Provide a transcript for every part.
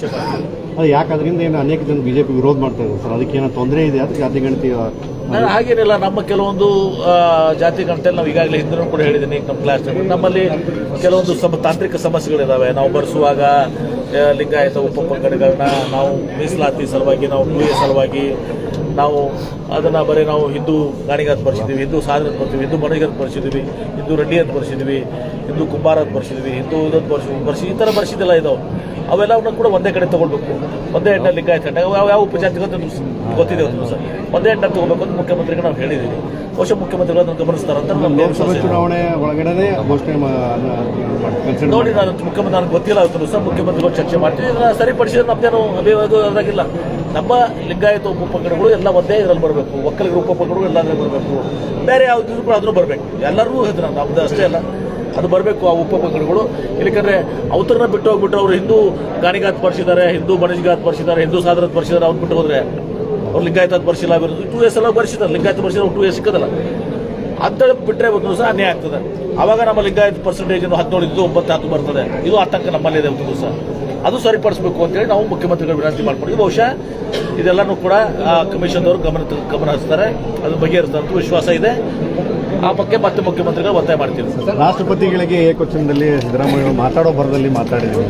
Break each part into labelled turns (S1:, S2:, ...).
S1: ಚರ್ಚೆ
S2: ಅದು ಯಾಕೆ ಅದರಿಂದ ಏನು ಅನೇಕ ಜನ ಬಿಜೆಪಿ ವಿರೋಧ ಮಾಡ್ತಾ ಸರ್? ಅದಕ್ಕೆ ಏನೋ ತೊಂದರೆ ಇದೆ ಜಾತಿ ಗಣತಿ
S1: ಹಾಗೇನಿಲ್ಲ. ನಮ್ಮ ಕೆಲವೊಂದು ಜಾತಿ ಗಣತಿಯಲ್ಲಿ ನಾವು ಈಗಾಗಲೇ ಹಿಂದಿನೂ ಕೂಡ ಹೇಳಿದ್ದೀನಿ. ನಮ್ಮ ಕ್ಲಾಸ್ ನಮ್ಮಲ್ಲಿ ಕೆಲವೊಂದು ಸಮ, ತಾಂತ್ರಿಕ ಸಮಸ್ಯೆಗಳಿದ್ದಾವೆ ನಾವು ಬರೆಸುವಾಗ ಲಿಂಗಾಯತ ಉಪಪಂಗಡಗಳನ್ನ ನಾವು ಮೀಸಲಾತಿ ಸಲುವಾಗಿ, ನಾವು ಎ ಸಲುವಾಗಿ ನಾವು ಅದನ್ನು ಬರೀ ನಾವು ಹಿಂದೂ ಗಾಣಿಗಾತ್ ಬರ್ಸಿದ್ದೀವಿ ಹಿಂದೂ ಸಾಧನ ಅಂತ ಬರ್ತೀವಿ ಹಿಂದೂ ಮಣಿಗಂತ ಬರ್ಸಿದ್ದೀವಿ ಹಿಂದೂ ರೆಡ್ಡಿ ಅಂತ ಬರ್ಸಿದ್ದೀವಿ ಹಿಂದೂ ಕುಂಬಾರ ಅಂತ ಬರ್ಸಿದ್ದೀವಿ ಹಿಂದೂ ಇದನ್ನು ಬರ್ಸಿ ಬರ್ಸಿ ಈ ಥರ ಬರ್ಸಿದ್ದೆಲ್ಲ ಇದಾವೆ. ಅವೆಲ್ಲವನ್ನ ಕೂಡ ಒಂದೇ ಕಡೆ ತಗೊಳ್ಬೇಕು. ಒಂದೇ ಹೆಣ್ಣ ಲಿಂಗಾಯತ ಅಂತ ಯಾವ ಯಾವ ಉಪಜಾತಿಗಂತ ಗೊತ್ತಿದೆ ಒಂದು ಸರ್. ಒಂದೇ ಹೆಣ್ಣಲ್ಲಿ ತಗೋಬೇಕು ಅಂತ ಮುಖ್ಯಮಂತ್ರಿಗೆ ನಾವು ಹೇಳಿದ್ದೀವಿ. ಬಹುಶಃ ಮುಖ್ಯಮಂತ್ರಿಗಳು ಅದನ್ನು ಗಮನಿಸ್ತಾರಂತ ಅಂತ
S2: ಲೋಕಸಭಾ. ಚುನಾವಣೆ ಒಳಗಡೆ ಘೋಷಣೆ
S1: ನೋಡಿ ನಾನು ಮುಖ್ಯಮಂತ್ರಿ ನನಗೆ ಗೊತ್ತಿಲ್ಲ ಅಂತ ಸಹ ಮುಖ್ಯಮಂತ್ರಿಗಳು ಚರ್ಚೆ ಮಾಡ್ತೀವಿ. ಇದನ್ನ ಸರಿಪಡಿಸಿದ್ರೆ ನಮ್ದೇನು ಅಭಿವೃದ್ಧಿ ಅದಾಗಿಲ್ಲ. ನಮ್ಮ ಲಿಂಗಾಯತ ಉಪಪಂಗಡಗಳು ಎಲ್ಲ ಒಂದೇ ಇದರಲ್ಲಿ ಬರಬೇಕು. ಒಕ್ಕಲಿಗರ ಉಪಪಂಗಡಗಳು ಎಲ್ಲಾದ್ರೂ ಬರಬೇಕು. ಬೇರೆ ಯಾವ್ದು ಕೂಡ ಅದನ್ನು ಬರಬೇಕು. ಎಲ್ಲರೂ ಇದ್ರ ನಮ್ದು ಅಷ್ಟೇ ಅಲ್ಲ. ಅದು ಬರಬೇಕು ಆ ಉಪಪಂಗಡಗಳು ಇಲ್ಲಕಂದ್ರೆ ಅವತರನ್ನ ಬಿಟ್ಟು ಹೋಗ್ಬಿಟ್ಟು ಅವರು ಹಿಂದೂ ಗಾನಿಗಾತ್ ಬರ್ಸಿದ್ದಾರೆ, ಹಿಂದೂ ಬಣಜಿಗಾತ್ ಬರ್ಸಿದ್ದಾರೆ, ಹಿಂದೂ ಸಾಧನ ಬರ್ಸಿದ್ದಾರೆ, ಅವ್ರು ಬಿಟ್ಟು ಹೋದ್ರೆ ಅವ್ರು ಲಿಂಗಾಯತ ಬರ್ಸಿಲ್ಲ ಟೂ ಎಸ್ ಎಲ್ಲ ಬರ್ಸಿದ್ದಾರೆ. ಲಿಂಗಾಯತ ಬರ್ಸಿದ್ರೆ ಟೂ ಎಸ್ ಸಿಕ್ಕದಲ್ಲ. ಅಂತೇಳಿ ಬಿಟ್ಟರೆ ಒಂದು ಸಹ ಅನ್ಯಾಯ ಆಗ್ತದೆ. ಅವಾಗ ನಮ್ಮ ಲಿಂಗಾಯತ ಪರ್ಸೆಂಟೇಜ್ ಹದಿನೇಳು ಇದ್ದು ಒಂಬತ್ತು ಹತ್ತು ಬರ್ತದೆ. ಇದು ಆತಂಕ ನಮ್ಮಲ್ಲಿದೆ ಒಂದು ದಿವಸ. ಅದು ಸರಿಪಡಿಸಬೇಕು ಅಂತೇಳಿ ನಾವು ಮುಖ್ಯಮಂತ್ರಿಗಳು ವಿನಂತಿ ಮಾಡ್ಕೊಂಡಿದ್ವಿ. ಬಹುಶಃ ಇದೆಲ್ಲನೂ ಕೂಡ ಕಮಿಷನ್ ಕಮಿಷನ್ದವರು ಗಮನ ಗಮನ ಹರಿಸ್ತಾರೆ. ಅದು ಬಗೆಹರಿಸ್ತಾರೆ ವಿಶ್ವಾಸ ಇದೆ. ಆ ಬಗ್ಗೆ ಮತ್ತೆ ಮುಖ್ಯಮಂತ್ರಿಗಳು ಒತ್ತಾಯ ಮಾಡ್ತೀವಿ
S2: ರಾಷ್ಟ್ರಪತಿಗಳಿಗೆ ಏಕವಚನದಲ್ಲಿ ಸಿದ್ದರಾಮಯ್ಯ ಮಾತಾಡೋ ಬರದಲ್ಲಿ ಮಾತಾಡಿದ್ರು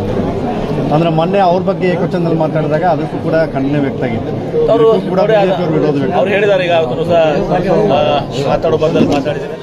S2: ಅಂದ್ರೆ ಮೊನ್ನೆ ಅವ್ರ ಬಗ್ಗೆ ಏಕವಚನದಲ್ಲಿ ಮಾತಾಡಿದಾಗ ಅದಕ್ಕೂ ಕೂಡ ಖಂಡನೆ ವ್ಯಕ್ತ ಆಗಿತ್ತು.
S1: ಅವರು ಹೇಳಿದ್ದಾರೆ ಈಗ ಮಾತಾಡೋ ಬರದಲ್ಲಿ ಮಾತಾಡಿದ್ದೀನಿ